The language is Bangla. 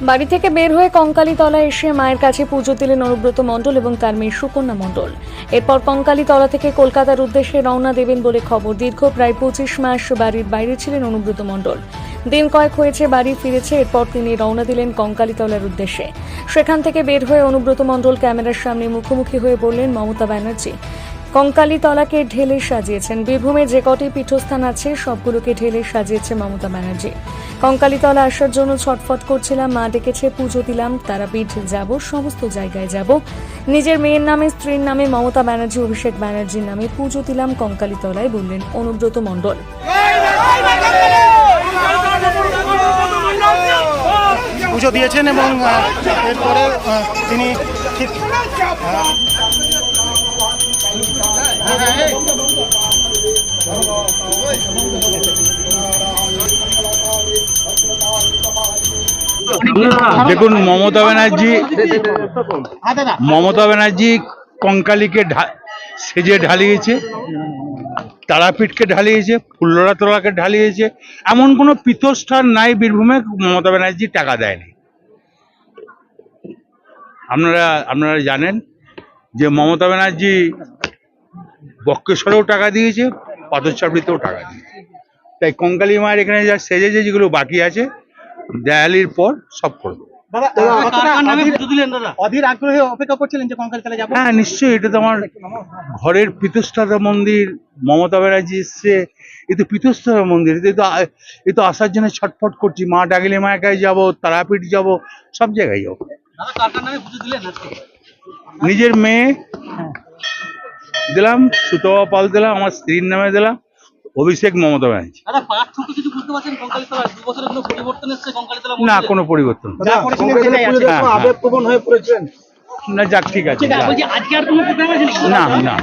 বাড়ি থেকে বের হয়ে কঙ্কালীতলা এসে মায়ের কাছে পুজো দিলেন অনুব্রত মণ্ডল এবং তার মেয়ে সুকন্যা মণ্ডল। এরপর কঙ্কালীতলা থেকে কলকাতার উদ্দেশ্যে রওনা দেবেন বলে খবর। দীর্ঘ প্রায় পঁচিশ মাস বাড়ির বাইরে ছিলেন অনুব্রত মণ্ডল। দিন কয়েক হয়েছে বাড়ি ফিরেছে, এরপর তিনি রওনা দিলেন কঙ্কালীতলার উদ্দেশ্যে। সেখান থেকে বের হয়ে অনুব্রত মণ্ডল ক্যামেরার সামনে মুখোমুখি হয়ে বললেন, মমতা ব্যানার্জি কঙ্কালীতলাকে ঢেলে সাজিয়েছেন। বীরভূমে যে কটি পীঠস্থান আছে, সবগুলোকে ঢেলে সাজিয়েছে মমতা ব্যানার্জি। কঙ্কালীতলা আসার জন্য ছটফট করছিলাম, মা ডেকেছে, পুজো দিলাম, তারাপীঠ যাব, সমস্ত জায়গায় যাব। নিজের মেয়ের নামে, স্ত্রীর নামে মমতা ব্যানার্জি, অভিষেক ব্যানার্জির নামে পুজো দিলাম, কঙ্কালীতলায় বললেন অনুব্রত মণ্ডল। পুজো দিয়েছেন এবং এরপরে তিনি ঠিক দেখুন, মমতা ব্যানার্জি মমতা ব্যানার্জি কঙ্কালীকে সেজে ঢালিয়েছে, তারাপীঠকে ঢালিয়েছে ফুল্লরা তোলাকে ঢালিয়েছে, এমন কোনো পীতস্থান নাই বীরভূমে মমতা ব্যানার্জি টাকা দেয়নি। আপনারা আপনারা জানেন যে মমতা ব্যানার্জি বক্রেশ্বরেও টাকা দিয়েছে পাথরচাপড়িতেও টাকা দিয়েছে। তাই কঙ্কালী মায়ের এখানে যা সেজেছে যেগুলো বাকি আছে দেয়ালির পর সব করব হ্যাঁ নিশ্চয়ই এটা তো আমার ঘরের পীতস্থাতা মন্দির মমতা ব্যানার্জি এসছে এ তো পীতস্থাতা মন্দির এ তো এ তো আসার জন্য ছটফট করছি মা ডাকিলে মায়ের কাছে যাব তারাপীঠ যাব সব জায়গায় যাব। নিজের মেয়ে দিলাম সুতবা পাল দিলাম আমার স্ত্রীর নামে দিলাম অভিষেক মমতা ব্যানার্জি। না কোনো পরিবর্তন হ্যাঁ, হ্যাঁ। না যাক ঠিক আছে? না না।